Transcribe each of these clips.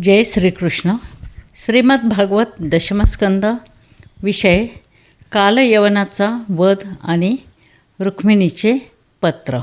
जय श्रीकृष्ण. श्रीमद्भागवत दशमस्कंद विषय कालयवनाचा वध आणि रुक्मिणीचे पत्र.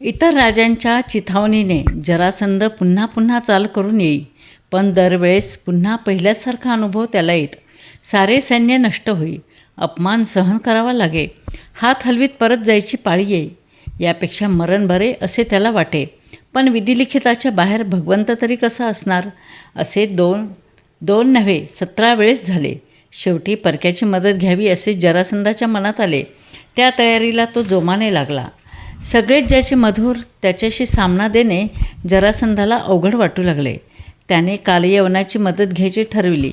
इतर राजांच्या चिथावणीने जरासंध पुन्हा पुन्हा चाल करून येई पण दरवेळेस पुन्हा पहिल्यासारखा अनुभव त्याला येत. सारे सैन्य नष्ट होई अपमान सहन करावा लागे हात हलवीत परत जायची पाळी येई यापेक्षा मरण बरे असे त्याला वाटे. पण विधिलिखिताच्या बाहेर भगवंत तरी कसा असणार? असे दोन दोन नव्हे सतरा वेळेस झाले. शेवटी परक्याची मदत घ्यावी असे जरासंधाच्या मनात आले. त्या तयारीला तो जोमाने लागला. सगळेच ज्याचे मधुर त्याच्याशी सामना देणे जरासंधाला अवघड वाटू लागले. त्याने कालयवनाची मदत घ्यायची ठरविली.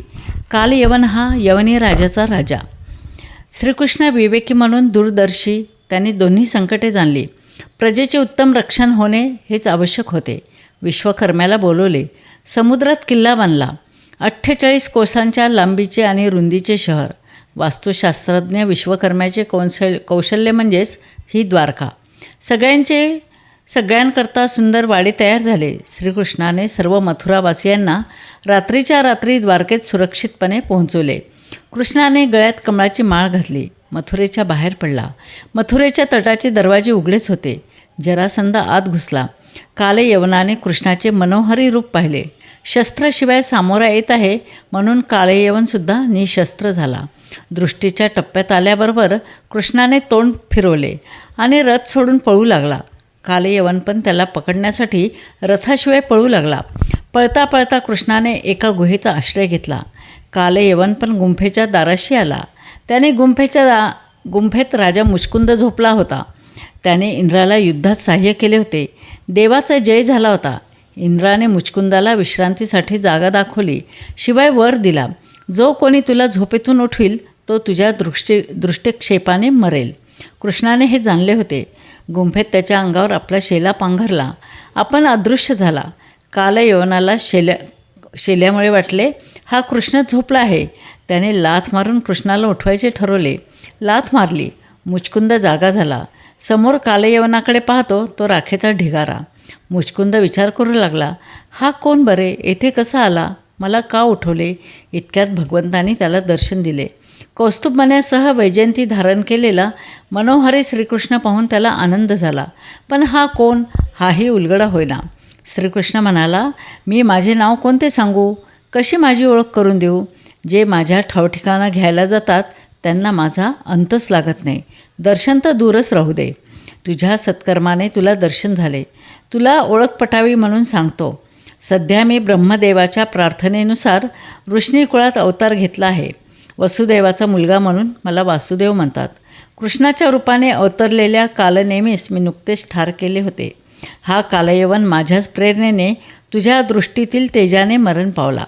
कालयवन हा यवनी राजाचा राजा. श्रीकृष्ण विवेकी म्हणून दूरदर्शी त्यांनी दोन्ही संकटे जाणली. प्रजेचे उत्तम रक्षण होणे हेच आवश्यक होते. विश्वकर्म्याला बोलवले. समुद्रात किल्ला बांधला. अठ्ठेचाळीस कोसांच्या लांबीचे आणि रुंदीचे शहर. वास्तुशास्त्रज्ञ विश्वकर्म्याचे कौशल कौशल्य म्हणजेच ही द्वारका. सगळ्यांचे सगळ्यांकरता सुंदर वाडे तयार झाले. श्रीकृष्णाने सर्व मथुरावासियांना रात्रीच्या रात्री द्वारकेत सुरक्षितपणे पोहोचवले. कृष्णाने गळ्यात कमळाची माळ घातली. मथुरेच्या बाहेर पडला. मथुरेच्या तटाचे दरवाजे उघडेच होते. जरासंध आत घुसला. काले यवनाने कृष्णाचे मनोहरी रूप पाहिले. शस्त्राशिवाय सामोरा येत आहे म्हणून काळेयवनसुद्धा निशस्त्र झाला. दृष्टीच्या टप्प्यात आल्याबरोबर कृष्णाने तोंड फिरवले आणि रथ सोडून पळू लागला. कालयवन पण त्याला पकडण्यासाठी रथाशिवाय पळू लागला. पळता पळता कृष्णाने एका गुहेचा आश्रय घेतला. कालयवन पण गुंफेच्या दाराशी आला. त्याने गुंफेच्या गुंफेत राजा मुष्कुंद झोपला होता. त्याने इंद्राला युद्धात सहाय्य केले होते. देवाचा जय झाला होता. इंद्राने मुचकुंदाला विश्रांतीसाठी जागा दाखवली. शिवाय वर दिला. जो कोणी तुला झोपेतून उठवील तो तुझ्या दृष्टी दृष्टिक्षेपाने मरेल. कृष्णाने हे जाणले होते. गुंफेत त्याच्या अंगावर आपला शेला पांघरला. आपण अदृश्य झाला. काल यवनाला शेल्या शेल्यामुळे वाटले हा कृष्ण झोपला आहे. त्याने लाथ मारून कृष्णाला उठवायचे ठरवले. लाथ मारली. मुचकुंद जागा झाला. समोर कालयवनाकडे पाहतो तो राखेचा ढिगारा. मुचकुंद विचार करू लागला हा कोण बरे? येथे कसा आला? मला का उठवले? इतक्यात भगवंतानी त्याला दर्शन दिले. कौस्तुभमण्यासह वैजयंती धारण केलेला मनोहरी श्रीकृष्ण पाहून त्याला आनंद झाला. पण हा कोण? हाही उलगडा होईना. श्रीकृष्ण म्हणाला मी माझे नाव कोणते सांगू? कशी माझी ओळख करून देऊ? जे माझ्या ठावठिकाणा घ्यायला जातात त्यांना माझा अंतच लागत नाही. दर्शन तर दूरच राहू दे. तुझ्या सत्कर्माने तुला दर्शन झाले. तुला ओळख पटावी म्हणून सांगतो. सध्या मी ब्रह्मदेवाच्या प्रार्थनेनुसार वृष्णी कुळात अवतार घेतला आहे. वसुदेवाचा मुलगा म्हणून मला वासुदेव म्हणतात. कृष्णाच्या रूपाने अवतरलेल्या कालनेमीस मी नुकतेच ठार केले होते. हा कालयवन माझ्याच प्रेरणेने तुझ्या दृष्टीतील तेजाने मरण पावला.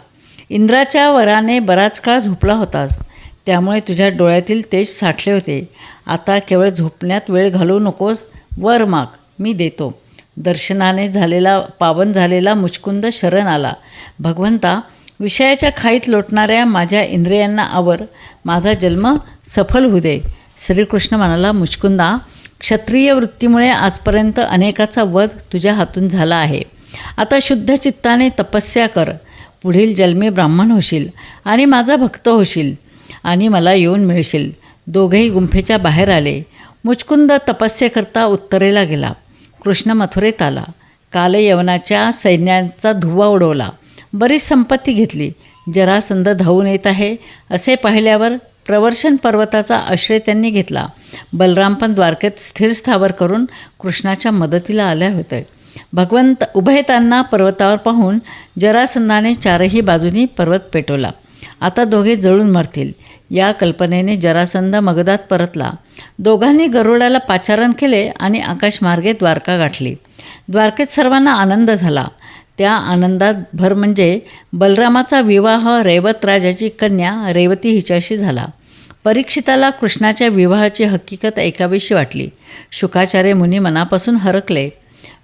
इंद्राच्या वराने बराच काळ झोपला होतास. त्यामुळे तुझ्या डोळ्यातील तेज साठले होते. आता केवळ झोपण्यात वेळ घालवू नकोस. वर माग. मी देतो. दर्शनाने झालेला पावन झालेला मुचकुंद शरण आला. भगवंता विषयाच्या खाईत लोटणाऱ्या माझ्या इंद्रियांना आवर. माझा जन्म सफल होऊ दे. श्रीकृष्ण म्हणाला मुचकुंदा क्षत्रिय वृत्तीमुळे आजपर्यंत अनेकाचा वध तुझ्या हातून झाला आहे. आता शुद्ध चित्ताने तपस्या कर. पुढील जन्मी ब्राह्मण होशील आणि माझा भक्त होशील आणि मला येऊन मिळशील. दोघेही गुंफेच्या बाहेर आले. मुचकुंद तपस्येकरता उत्तरेला गेला. कृष्ण मथुरेत आला. काल यवनाच्या सैन्यांचा धुवा उडवला. बरीच संपत्ती घेतली. जरासंध धावून येत आहे असे पाहिल्यावर प्रवर्षण पर्वताचा आश्रय त्यांनी घेतला. बलराम पण द्वारकेत स्थिर स्थावर करून कृष्णाच्या मदतीला आल्या होत्या. भगवंत उभयतांना पर्वतावर पाहून जरासंधाने चारही बाजूनी पर्वत पेटवला. आता दोघे जळून मरतील. या कल्पनेने जरासंध मगदात परतला. दोघांनी गरुडाला पाचारण केले आणि आकाशमार्गे द्वारका गाठली. द्वारकेत सर्वांना आनंद झाला. त्या आनंदात भर म्हणजे बलरामाचा विवाह रेवत राजाची कन्या रेवती हिच्याशी झाला. परीक्षिताला कृष्णाच्या विवाहाची हकीकत ऐकावीशी वाटली. शुकाचार्य मुनी मनापासून हरकले.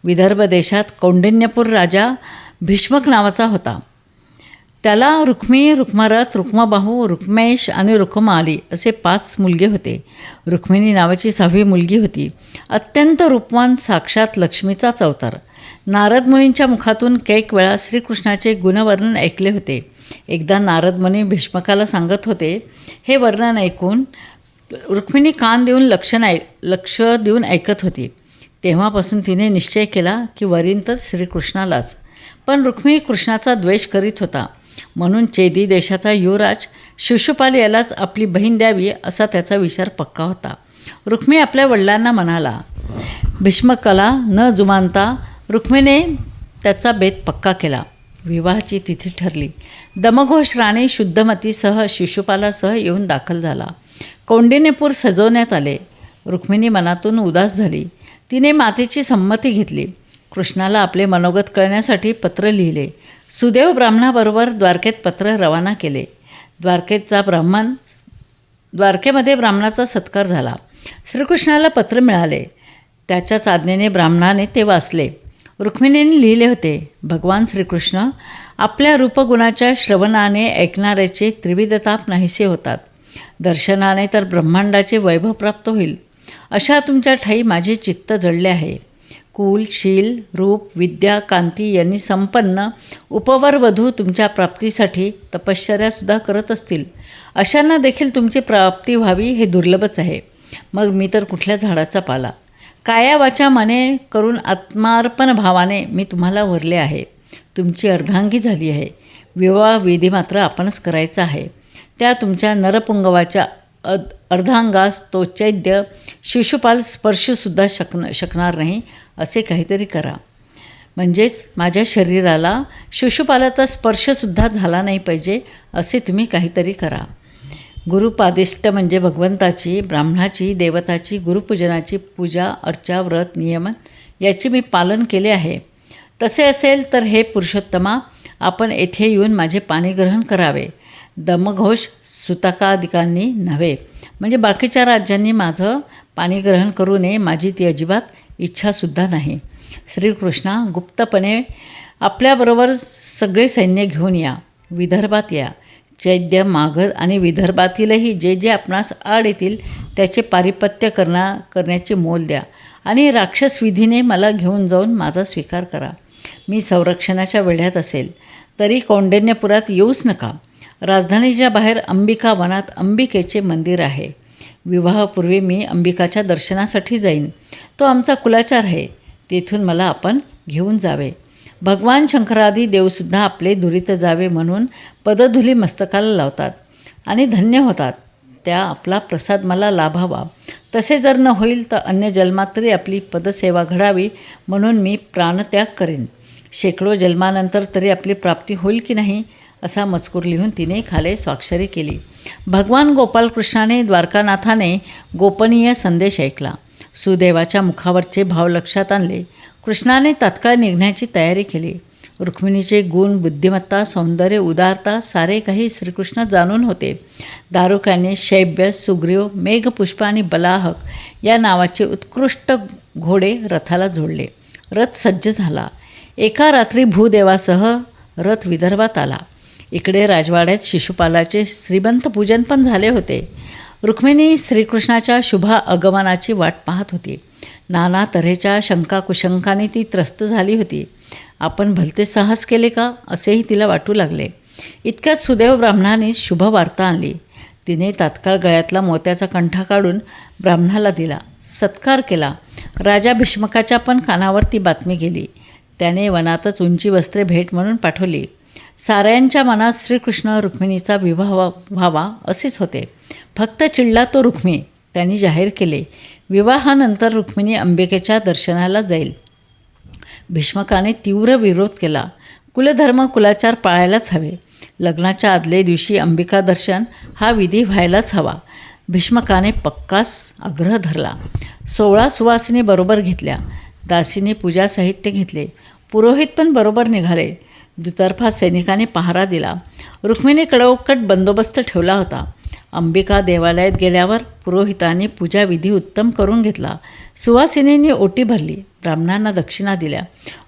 विदर्भ देशात कौंडिन्यपूर राजा भीष्मक नावाचा होता. त्याला रुक्मी रुक्मरथ रुक्माबाहू रुक्मेश आणि रुक्माली असे पाच मुलगे होते. रुक्मिणी नावाची सहावी मुलगी होती. अत्यंत रूपवान साक्षात लक्ष्मीचाच अवतार नारद मुनींच्या मुखातून कैक वेळा श्रीकृष्णाचे गुणवर्णन ऐकले होते. एकदा नारद मुनी भीष्मकाला सांगत होते हे वर्णन ऐकून रुक्मिणी कान देऊन लक्ष नाही लक्ष देऊन ऐकत होती. तेव्हापासून तिने निश्चय केला की वरीन तर श्रीकृष्णालाच. पण रुक्मिणी कृष्णाचा द्वेष करीत होता. म्हणून चेदी देशाचा युवराज शिशुपाल यालाच आपली बहीण द्यावी असा त्याचा विचार पक्का होता. रुक्मी आपल्या वडिलांना म्हणाला भीष्मकला न जुमानता रुक्मिणीने त्याचा बेत पक्का केला विवाहाची तिथी ठरली. दमघोष राणे शुद्धमतीसह शिशुपालासह येऊन दाखल झाला. कौंडिन्यपूर सजवण्यात आले. रुक्मिणी मनातून उदास झाली. तिने मातेची संमती घेतली. कृष्णाला आपले मनोगत कळण्यासाठी पत्र लिहिले. सुदेव ब्राह्मणाबरोबर द्वारकेत पत्र रवाना केले. द्वारकेतचा ब्राह्मण द्वारकेमध्ये ब्राह्मणाचा सत्कार झाला. श्रीकृष्णाला पत्र मिळाले. त्याच्याच आज्ञेने ब्राह्मणाने ते वाचले. रुक्मिणीने लिहिले होते भगवान श्रीकृष्ण आपल्या रूपगुणाच्या श्रवणाने ऐकणाऱ्याचे त्रिविधताप नाहीसे होतात. दर्शनाने तर ब्रह्मांडाचे वैभव प्राप्त होईल. अशा तुमच्या ठाई माझे चित्त जडले आहे. कुल शील रूप विद्या कांती यांनी संपन्न उपवर वधू तुमच्या प्राप्तीसाठी तपश्चर्यासुद्धा करत असतील. अशांना देखील तुमची प्राप्ती व्हावी हे दुर्लभच आहे. मग मी तर कुठल्या झाडाचा पाला? काया वाचा मने करून आत्मार्पण भावाने मी तुम्हाला वरले आहे. तुमची अर्धांगी झाली आहे. विवाह विधी मात्र आपणच करायचा आहे. त्या तुमच्या नरपुंगवाच्या अद अर्धांगास तो चैद्य शिशुपाल स्पर्शसुद्धा शकन शकणार नाही असे काहीतरी करा. म्हणजेच माझ्या शरीराला शिशुपालाचा स्पर्शसुद्धा झाला नाही पाहिजे असे तुम्ही काहीतरी करा. गुरुपादिष्ट म्हणजे भगवंताची ब्राह्मणाची देवताची गुरुपूजनाची पूजा अर्चा व्रत नियमन याचे मी पालन केले आहे. तसे असेल तर हे पुरुषोत्तमा आपण येथे येऊन माझे पाणी ग्रहण करावे. दमघोष सुतकादिकांनी नव्हे. म्हणजे बाकीच्या राज्यांनी माझं पाणी ग्रहण करू नये माझी ती अजिबात इच्छासुद्धा नाही. श्रीकृष्णा गुप्तपणे आपल्याबरोबर सगळे सैन्य घेऊन या विदर्भात या. चैद्य माघर आणि विदर्भातीलही जे जे आपणास आड येतील त्याचे पारिपत्य करणा करण्याचे मोल द्या आणि राक्षस विधीने मला घेऊन जाऊन माझा स्वीकार करा. मी संरक्षणाच्या वेढ्यात असेल. तरी कौंडण्यपुरात येऊच नका. राजधानीच्या बाहेर अंबिका वनात अंबिकेचे मंदिर आहे. विवाहापूर्वी मी अंबिकाच्या दर्शनासाठी जाईन. तो आमचा कुलाचार आहे. तेथून मला आपण घेऊन जावे. भगवान शंकरादी देवसुद्धा आपले दुरीत जावे म्हणून पदधुली मस्तकाला लावतात आणि धन्य होतात. त्या आपला प्रसाद मला लाभावा. तसे जर न होईल तर अन्य जन्मात तरी आपली पदसेवा घडावी म्हणून मी प्राणत्याग करेन. शेकडो जन्मानंतर तरी आपली प्राप्ती होईल की नाही? असा मजकूर लिहून तिने खाले स्वाक्षरी केली. भगवान गोपालकृष्णाने द्वारकानाथाने गोपनीय संदेश ऐकला. सुदेवाच्या मुखावरचे भाव लक्षात आणले. कृष्णाने तात्काळ निघण्याची तयारी केली. रुक्मिणीचे गुण बुद्धिमत्ता सौंदर्य उदारता सारे काही श्रीकृष्ण जाणून होते. दारुकाने शैब्य सुग्रीव मेघपुष्प आणि बलाहक या नावाचे उत्कृष्ट घोडे रथाला जोडले. रथ सज्ज झाला. एका रात्री भूदेवासह रथ विदर्भात आला. इकडे राजवाड्यात शिशुपालाचे श्रीमंत पूजन पण झाले होते. रुक्मिणी श्रीकृष्णाच्या शुभ आगमनाची वाट पाहत होती. नाना तऱ्हेच्या शंका कुशंकाने ती त्रस्त झाली होती. आपण भलते साहस केले का? असेही तिला वाटू लागले. इतक्यात सुदैव ब्राह्मणाने शुभ वार्ता आणली. तिने तात्काळ गळ्यातला मोत्याचा कंठा काढून ब्राह्मणाला दिला. सत्कार केला. राजा भीष्मकाच्या पण कानावर ती बातमी गेली. त्याने वनातच उंची वस्त्रे भेट म्हणून पाठवली. साऱ्यांच्या मनात श्रीकृष्ण रुक्मिणीचा विवाह व्हावा असेच होते. फक्त चिडला तो रुक्मी त्यांनी जाहीर केले. विवाहानंतर रुक्मिणी अंबिकेच्या दर्शनाला जाईल. भीष्मकाने तीव्र विरोध केला. कुलधर्म कुलाचार पाळायलाच हवे. लग्नाच्या आदले दिवशी अंबिका दर्शन हा विधी व्हायलाच हवा. भीष्मकाने पक्कास आग्रह धरला. सोळा सुवासिनी बरोबर घेतल्या. दासीने पूजा साहित्य घेतले. पुरोहित पण बरोबर निघाले. दुतर्फा सैनिकाने पहारा दिला. रुक्मिणी कडवकट बंदोबस्त ठेवला होता. अंबिका देवालयात गेल्यावर पुरोहिताने पूजाविधी उत्तम करून घेतला. सुवासिनींनी ओटी भरली. ब्राह्मणांना दक्षिणा दिल्या.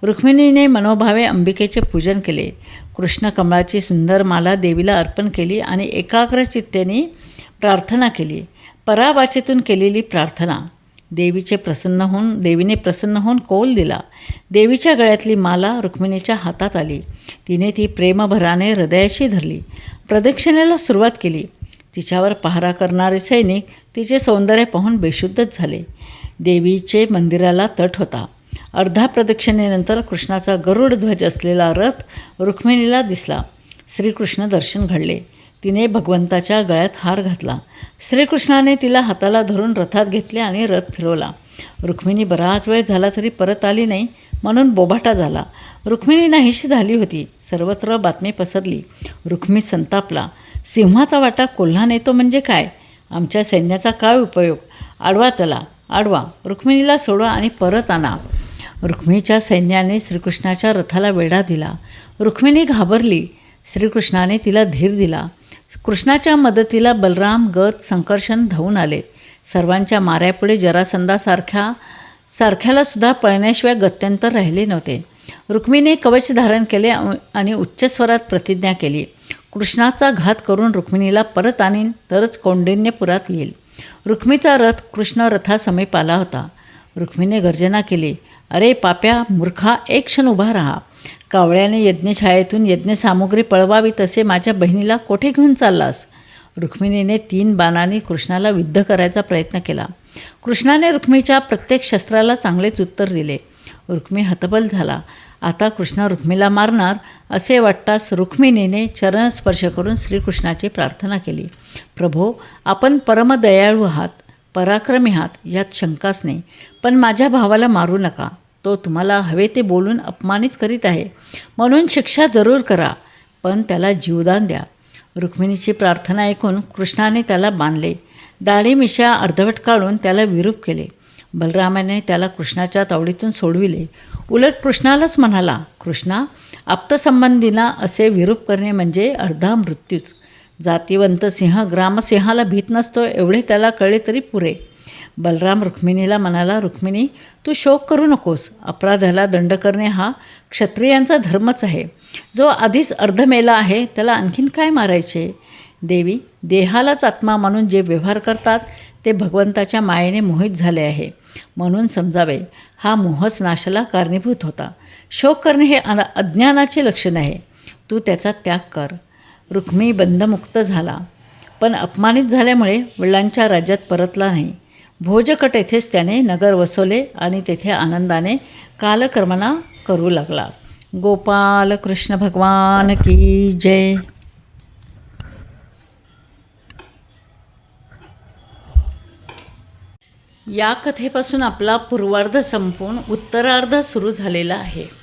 रुक्मिणीने मनोभावे अंबिकेचे पूजन केले. कृष्णकमळाची सुंदर माला देवीला अर्पण केली आणि एकाग्र चित्तेने प्रार्थना केली. परावाचेतून केलेली प्रार्थना. देवीचे प्रसन्न होऊन देवीने प्रसन्न होऊन कौल दिला. देवीच्या गळ्यातली माला रुक्मिणीच्या हातात आली. तिने ती प्रेमभराने हृदयाशी धरली. प्रदक्षिणेला सुरुवात केली. तिच्यावर पहारा करणारे सैनिक तिचे सौंदर्य पाहून बेशुद्धच झाले. देवीचे मंदिराला तट होता. अर्धा प्रदक्षिणेनंतर कृष्णाचा गरुड ध्वज असलेला रथ रुक्मिणीला दिसला. श्रीकृष्ण दर्शन घडले. तिने भगवंताच्या गळ्यात हार घातला. श्रीकृष्णाने तिला हाताला धरून रथात घेतले आणि रथ फिरवला. रुक्मिणी बराच वेळ झाला तरी परत आली नाही म्हणून बोभाटा झाला. रुक्मिणी नाहीशी झाली होती. सर्वत्र बातमी पसरली. रुक्मी संतापला. सिंहाचा वाटा कोल्हा नेतो म्हणजे काय? आमच्या सैन्याचा काय उपयोग? आडवा त्याला. आडवा. रुक्मिणीला सोडवा आणि परत आणा. रुक्मिणीच्या सैन्याने श्रीकृष्णाच्या रथाला वेढा दिला. रुक्मिणी घाबरली. श्रीकृष्णाने तिला धीर दिला. कृष्णाच्या मदतीला बलराम गत संकर्षण धावून आले. सर्वांच्या माऱ्यापुढे जरासंधासारख्या सारख्याला सुद्धा पळण्याशिवाय गत्यंतर राहिले नव्हते. रुक्मिणीने कवच धारण केले आणि उच्च स्वरात प्रतिज्ञा केली. कृष्णाचा घात करून रुक्मिणीला परत आणीन तरच कौंडिन्यपुरात येईल. रुक्मीचा रथ कृष्ण रथासमीप आला होता. रुक्मिणीने गर्जना केली. अरे पाप्या मूर्खा एक क्षण उभा राहा. कावळ्याने यज्ञछायेतून यज्ञसामुग्री पळवावी तसे माझ्या बहिणीला कोठे घेऊन चाललास? रुक्मिणीने तीन बाणांनी कृष्णाला युद्ध करायचा प्रयत्न केला. कृष्णाने रुक्मीच्या प्रत्येक शस्त्राला चांगलेच उत्तर दिले. रुक्मी हतबल झाला. आता कृष्ण रुक्मीला मारणार असे वाटताच रुक्मिणीने चरणस्पर्श करून श्रीकृष्णाची प्रार्थना केली. प्रभो आपण परमदयाळू आहात पराक्रमी आहात यात शंकाच नाही. पण माझ्या भावाला मारू नका. तो तुम्हाला हवे ते बोलून अपमानित करीत आहे. म्हणून शिक्षा जरूर करा पण त्याला जीवदान द्या. रुक्मिणीची प्रार्थना ऐकून कृष्णाने त्याला बांधले. दाढी मिशा अर्धवट काढून त्याला विरूप केले. बलरामाने त्याला कृष्णाच्या तावडीतून सोडविले. उलट कृष्णालाच म्हणाला कृष्णा आप्तसंबंधींना असे विरूप करणे म्हणजे अर्धा मृत्यूच. जातीवंत सिंह ग्रामसिंहाला भीत नसतो एवढे त्याला कळले तरी पुरे. बलराम रुक्मिणीला म्हणाला रुक्मिणी तू शोक करू नकोस. अपराधाला दंड करणे हा क्षत्रियांचा धर्मच आहे. जो आधीच अर्धमेला आहे त्याला आणखीन काय मारायचे? देवी देहालाच आत्मा मानून जे व्यवहार करतात ते भगवंताच्या मायेने मोहित झाले आहे. म्हणून समजावे हा मोहच नाशाला कारणीभूत होता. शोक करणे हे अना अज्ञानाचे लक्षण आहे. तू त्याचा त्याग कर. रुक्मी बंधमुक्त झाला. पण अपमानित झाल्यामुळे वडिलांच्या राज्यात परतला नाही. भोजकट येथेच त्याने नगर वसवले आणि तेथे आनंदाने कालकर्मना करू लागला. गोपाल कृष्ण भगवान की जय. या कथेपासून आपला पूर्वार्ध संपून उत्तरार्ध सुरू झालेला आहे.